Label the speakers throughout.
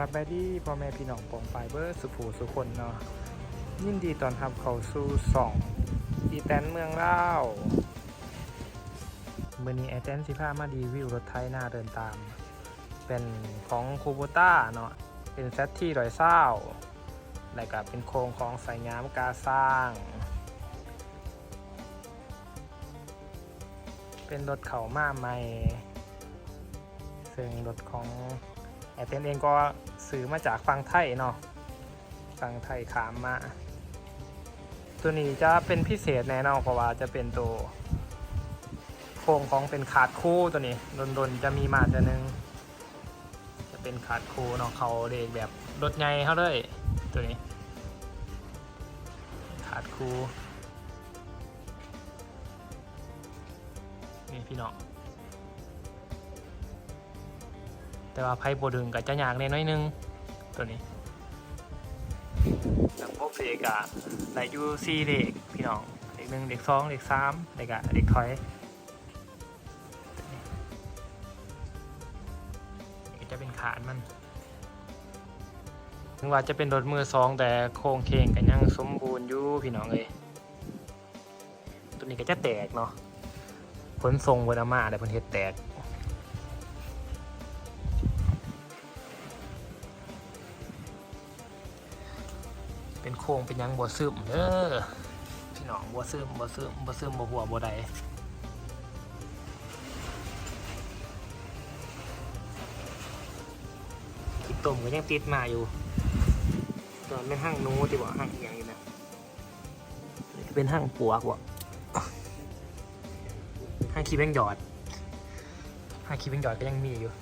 Speaker 1: สบายดีพ่อแม่พี่น้องปองปายเบอร์สุภูสุคนเนาะยินดีตอนรับเขาสู่สองอีแตนเมืองเล่าวมื่อนี้ไอแตนสิพามารีวิวรถไทยหน้าเดินตาม เป็นของคูโบต้าเนาะเป็นเซตที่ร้อยเศร้าแล้วก็เป็นโครงของสายงามกาสร้าง เป็นรถเข่ามาใหม่ซึ่งรถของ ไอเต้นเองก็ซื้อมาจากฝั่งไทยเนาะฝั่งไทยขามมา ตัวนี้จะเป็นพิเศษแน่นอนเพราะว่าจะเป็นตัวโครงของเป็นขาดคู่ตัวนี้ดนๆจะมีมาตัวหนึง จะเป็นขาดคู่เนาะเขาเรียกแบบรถไงเขาเลยตัวนี้ ขาดคู่นี่พี่น้อง แต่ว่าไพ่โบดึงกับจะยากเนน้อยนึงตัวนี้หลังพบเลขอะไหลยูซีเลขพี่น้องเลขหนึ่งเลขสองเลขสามเลขอะเลขถอยจะเป็นขานมันถึงว่าจะเป็นรถมือสองแต่โครงเคงกันยังสมบูรณ์อยู่พี่น้องเลยตัวนี้ก็จะแตกเนาะขนส่งบนอามาแต่เพิ่นเฮ็ดแตก เป็นโค้งเป็นยังบัวซึมเด้อพี่น้องบัวซึมบัวซึมบัวซึมบัวหัวบัวใดคิดต้มก็ยังติดมาอยู่ตอนเป็นห้างหนูที่บอกห้างอหย่างนี้นะเป็นห้างปวกวะห้างคีแบงหยอดห้างคีแบงหยอดก็ยังมีอยู่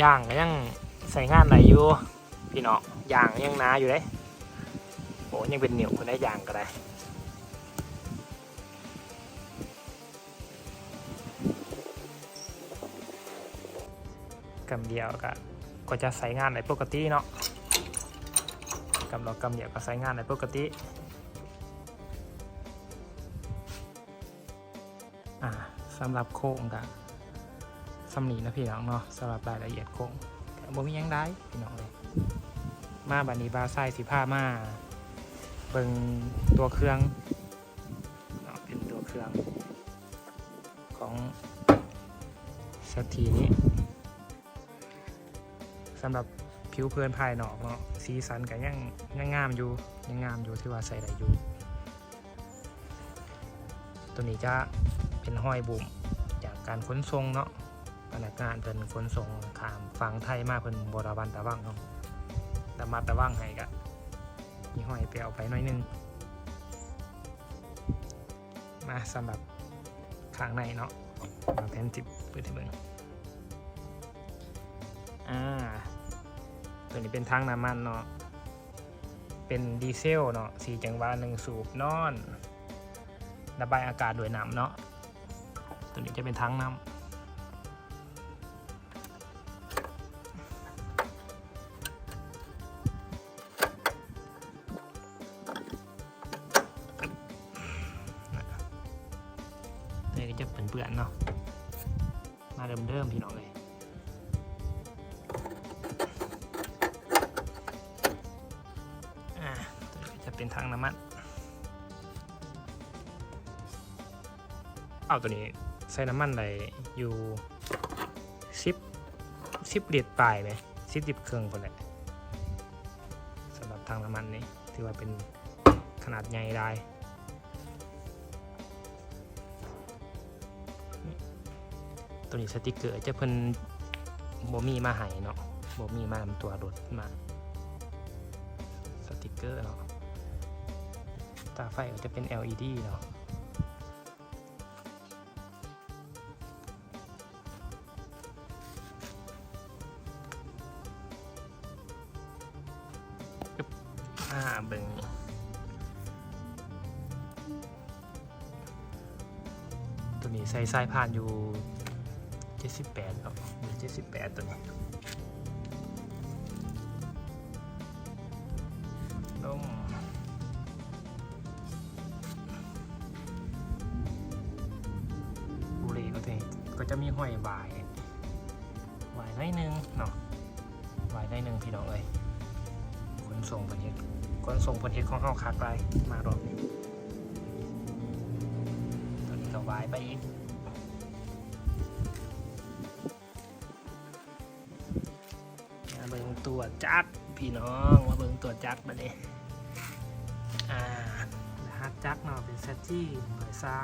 Speaker 1: ย่างก็ยังใส่งานไหนอยู่พี่น้องย่างยังนาอยู่เลยโอ้ยังเป็นเหนียวคนได้ย่างก็ได้กำเดียวก็ก็จะใส่งานในปกติเนาะกำเรากำเดียวก็ใส่งานในปกติอ่าสำหรับโค้งกัน สำนีนะพี่น้องเนาะสำหรับรายละเอียดโคงก็บ่มียังได้พี่น้องเลยมาบัดนี้บาไซสิผ้ามาเบิงตัวเครื่องเนาะเป็นตัวเครื่องของสถีนี้สำหรับผิวเพลินภายนอกเนาะสีสันก็ยังยังงามอยู่ยังงามอยู่ที่ว่าใส่ได้อยู่ ตัวนี้จะเป็นห้อยบุ่มจากการขนส่งเนาะ พนักงานเป็นขนส่งขามฝั่งไทยมาเพิ่นบราวันตะว่างเนาะแต่มาตะว่างให้กะมีห้อยไปเอาไปหน่อยนึง มาสำหรับข้างในเนาะมาแผ่นจิบเปิดให้เบิ่งอ่าตัวนี้เป็นทางน้ำมันเนาะเป็นดีเซลเนาะสี่จังหวะหนึ่งสูบนอน ระบายอากาศด้วยน้ำเนาะตัวนี้จะเป็นทางน้ำ เนๆเนาะมาเดิมๆพี่น้องเลยจะเป็นทางน้ำมันเอาตัวนี้ใส่น้ำมันได้อยู่สิบสิบลิตรปลายไหมสิบลิตรเครื่องคนแหละสำหรับทางน้ำมันนี้ถือว่าเป็นขนาดใหญ่ได้ ตัวนี้สติกเกอร์จะเพิ่นบ่มีมาให้เนาะบ่มีมานำตัวรถมาสติกเกอร์เนาะตาไฟก็จะเป็น LED เนาะอ่าเบิ่งตัวนี้ใส่สายพานอยู่ เจ็ดสิบแปดครับมีเจ็ดสิบแปดตัวนี้ลงบุรีก็ถองก็จะมีห้อยวายวายได้หนึ่งเนาะวายได้หนึ่งพี่น้องเลยขนส่งประเทศขนส่งประเทศของเฮาขาดไปมารอบนี้ตัวนี้ก็วายไปอีก ตัวจักพี่น้องมาเบิ่งตัวจักมาเด้อ่ารหัสจักเนาะเป็นเซตที่หน่วยเศร้า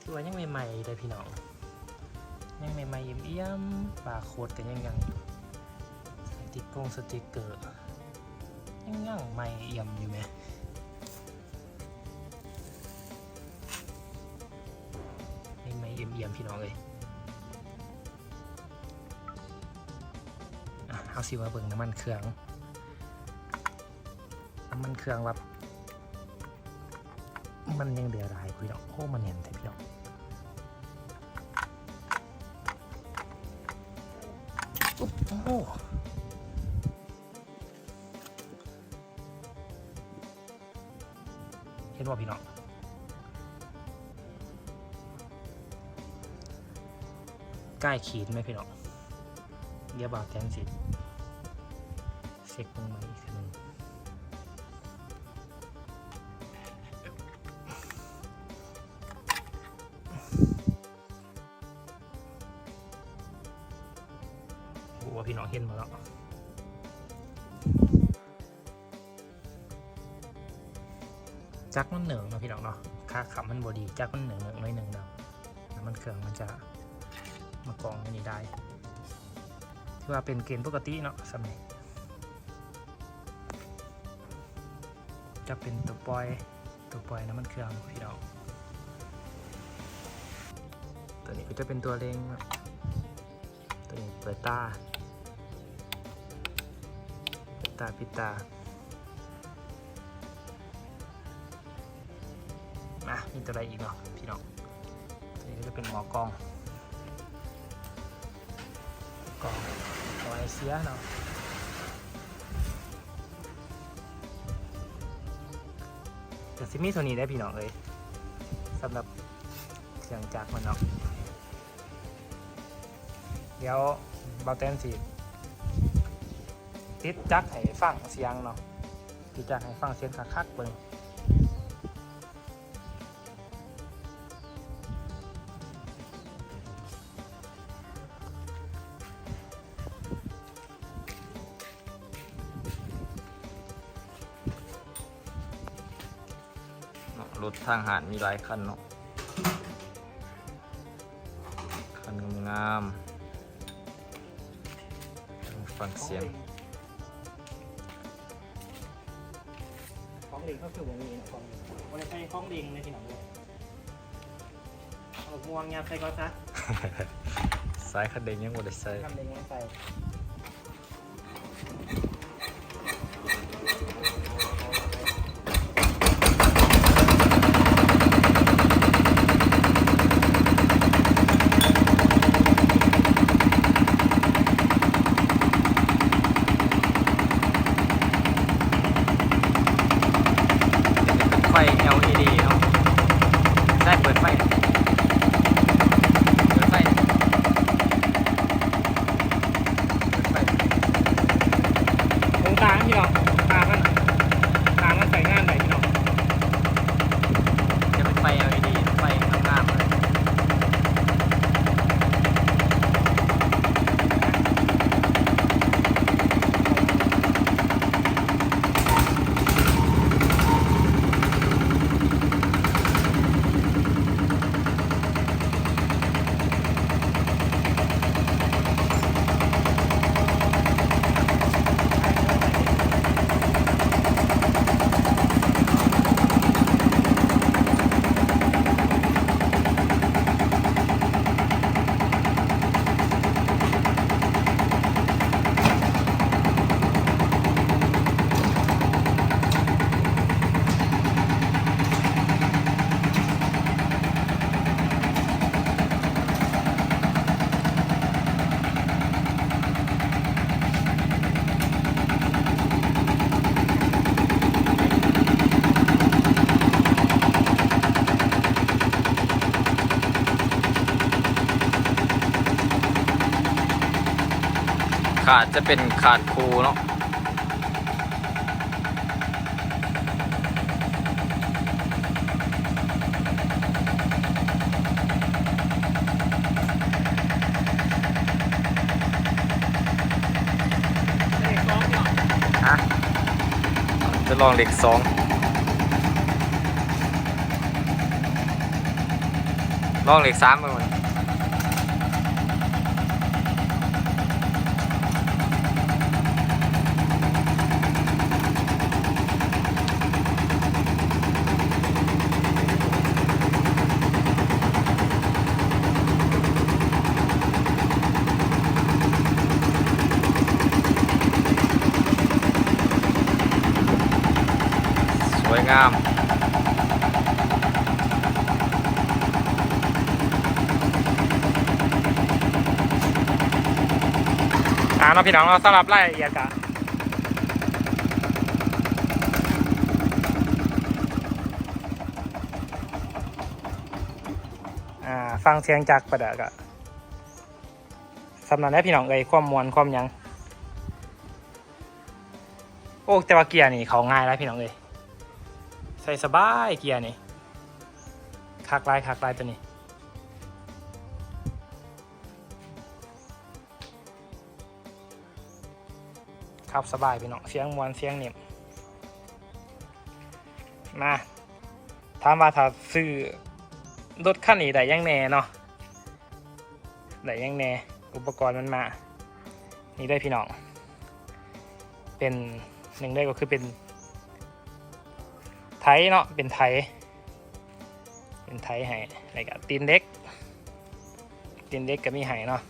Speaker 1: ที่ว่ายังใหม่ๆเลยพี่น้อง ยังใหม่ๆเอี่ยมๆบาร์โค้ดกันยังยังติ๊กงสติ๊กเกอร์ยังยังใหม่เอี่ยมอยู่ไหมใหม่เอี่ยมเอี่ยมๆพี่น้องเลย เอาสิว่าเบิ่งน้ำมันเครื่อง น้ำมันเครื่องแบบมันยังเหลือหลายพี่น้องโอ้มันเห็นแต่พี่น้องอุ๊บโอ้เห็นว่าพี่น้องใกล้ขีดไหมพี่น้องเดี๋ยวบอกแทนสิ เช็คลงมาอีกทีหนึงโอ้พี่น้องเห็นมาแล้วจักมันเหนืองนาะพี่น้องเนาะค่าขับมันบอดีจักมันเหนืองหนึ่งน้อยหนึ่งเนาะแล้วมันเครื่องมันจะมากองอันนี้ได้ ที่ว่าเป็นเกณฑ์ปกติเนาะสมัยจะเป็นตัวปล่อยตัวปล่อยน้ำมันเครื่องพี่น้องตัวนี้ก็จะเป็นตัวเร่งตัวนี้เปิดตาเปิดตาปิดตามามีตัวอะไรอีกเนาะพี่น้องตัวนี้ก็จะเป็นหมอกองกองตัวไอเสียเนาะ ซิมี่โซนีได้พี่น้องเลยสำหรับเครื่องจักรมันเนาะเดี๋ยวเบาเต้นสิติดจักให้ฟังเสียงเนาะติดจักให้ฟังเสียงคักๆเบิ่ง
Speaker 2: รถทางหารมีหลายคันเนาะคันงามๆฟังเสียง
Speaker 1: ของลิงก็คือวงนี้นะของวันนี้ใช้ของลิงในที่หนังเลยเอาม่วงยาใส่ก็ซะ
Speaker 2: สายคันเด็กยังบ่ได้ใส่
Speaker 1: ทำลิงใส่
Speaker 2: ขาดจะเป็นขาดคูเนาะฮะจะลองเหล็กสองลองเหล็กสามมือ งาม
Speaker 1: อ่าเนาะพี่น้องเราสำหรับรายละเอียดกะอ่าฟังเสียงจากประเดะกะสำนักได้พี่น้องเอ้ยความมวลความยัง โอ้แต่ว่าเกียร์นี่เขาง่ายแล้วพี่น้องเอ้ย ใส่สบายเกียร์นี่คักลายคักลายตัวนี้ครับสบายพี่น้องเสียงมวนเสียงเนียมมาถามว่าถ้าซื้อรถคันนี้ได้ยังแน่เนาะได้ยังแน่อุปกรณ์มันมา นี่ได้พี่น้อง เป็นหนึ่งได้ก็คือเป็น ไทยเนาะเป็นไทย เป็นไทยให้อะไรกับตีนเล็ก ตีนเล็กก็มีให้เนาะ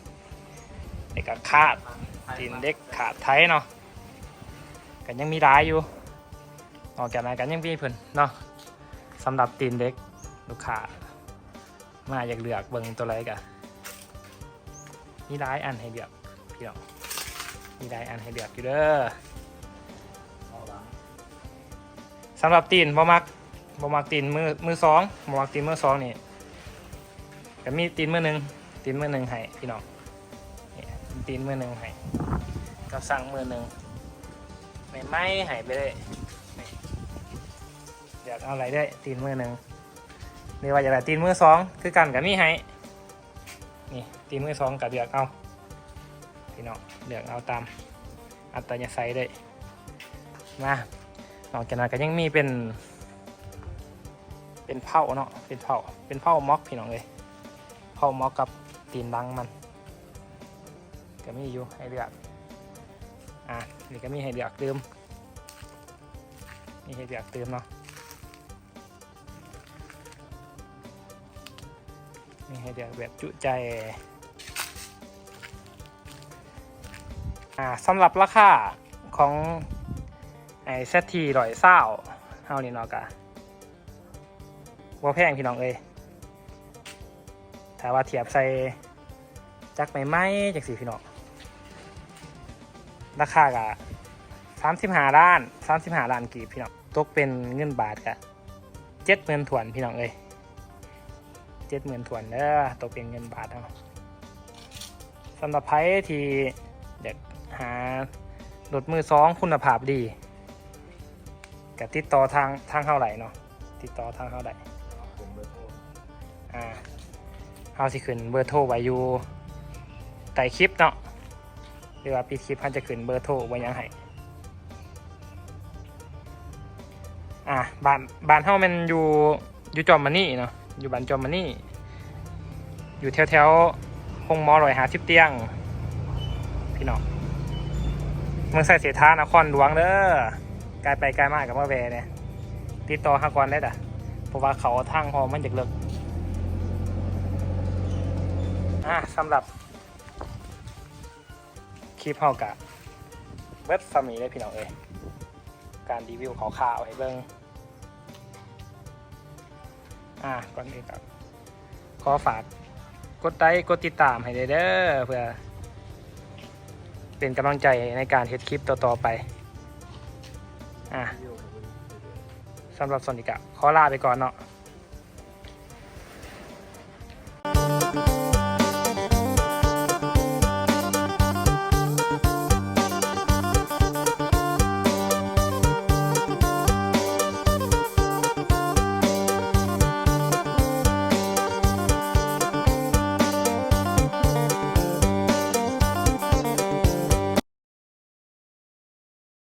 Speaker 1: อะไรกับคาดตีนเล็กขาดไทยเนาะกันยังมีร้ายอยู่นอกจากนั้นกันยังมีเพิ่นเนาะสำหรับตีนเล็กลูกค้ามาอยากเลือกเบิ่งตัวอะไรกันมีร้ายอันให้เลือกพี่น้องมีร้ายอันให้เลือกอยู่เด้อ สำหรับตีนบ่มักบ่มักตีนมือมือสองบ่มักตีนมือสองนี่ก็มีตีนมือหนึ่งตีนมือหนึ่งให้พี่น้องนี่ตีนมือหนึ่งให้ก็สั่งมือหนึ่งไม่ไม่หายไปเลยอยากเอาอะไรได้ตีนมือหนึ่งหรือว่าอยากได้ตีนมือสองคือกันกับมีให้นี่ตีนมือสองกับเลือกเอาพี่น้องเลือกเอาตามอัตยาศัยได้มา นอกจากนั้นก็ยังมีเป็น เป็นเผาเนาะเป็นเผาเป็นเผาม็อกพี่น้องเลยเผาม็อกกับตีนดังมัน ก็มีอยู่ให้เลือกอะนี่ก็มีให้เลือกเติมมีให้เลือกเติมเนาะมีให้เลือกแบบจุใจอ่าสำหรับราคาของ ไอ้เซตทีร้อยเศร้าเท่านี้เนาะกะว่าแพงพี่น้องเอ้ยถ้าว่าเทียบใส่จักไม่ไหมจากสีพี่น้องราคากะสามสิบห้าล้านสามสิบห้าล้านกีบพี่น้องตกเป็นเงินบาทกะเจ็ดหมื่นถวนพี่น้องเอ้ยเจ็ดหมื่นถวนเด้อตกเป็นเงินบาทเอาสำหรับไพ่ที่อยากหารถมือสองคุณภาพดี กับติดต่อทางทางเท่าไหร่เนาะติดต่อทางเท่าไหร่อ่าเฮาสิขึ้นเบอร์โทรไว้อยู่ใต้คลิปเนาะหรือว่าปีคลิปพันจะขึ้นเบอร์โทรไว้ยังไงอะบ้านบ้านเฮามันอยู่อยู่จอมมันนี่เนาะอยู่บ้านจอมมันนี่อยู่แถวแถวห้องมอรอยหาสิบเตียง พี่น้องเมืองใส่เสียท่านครหลวงเด้อ กลไปไกลมากกับมาแวเนี่ยติดต่อหากรได้ด่ะเพราะว่าเขาทางพอมันจากเลิกอะสำหรับคลิปเฮากะเว็บสามีได้พี่น้องเอ้ยการรีวิวข่าวๆให้เบิ่งอะก่อนอื่นก็ขอฝากกดไลค์กดติดตามให้เด้อเพื่อ เป็นกำลังใจในการเฮ็ดคลิปต่อๆไป อะสำหรับสวัสดีกะขอลาไปก่อนเนาะ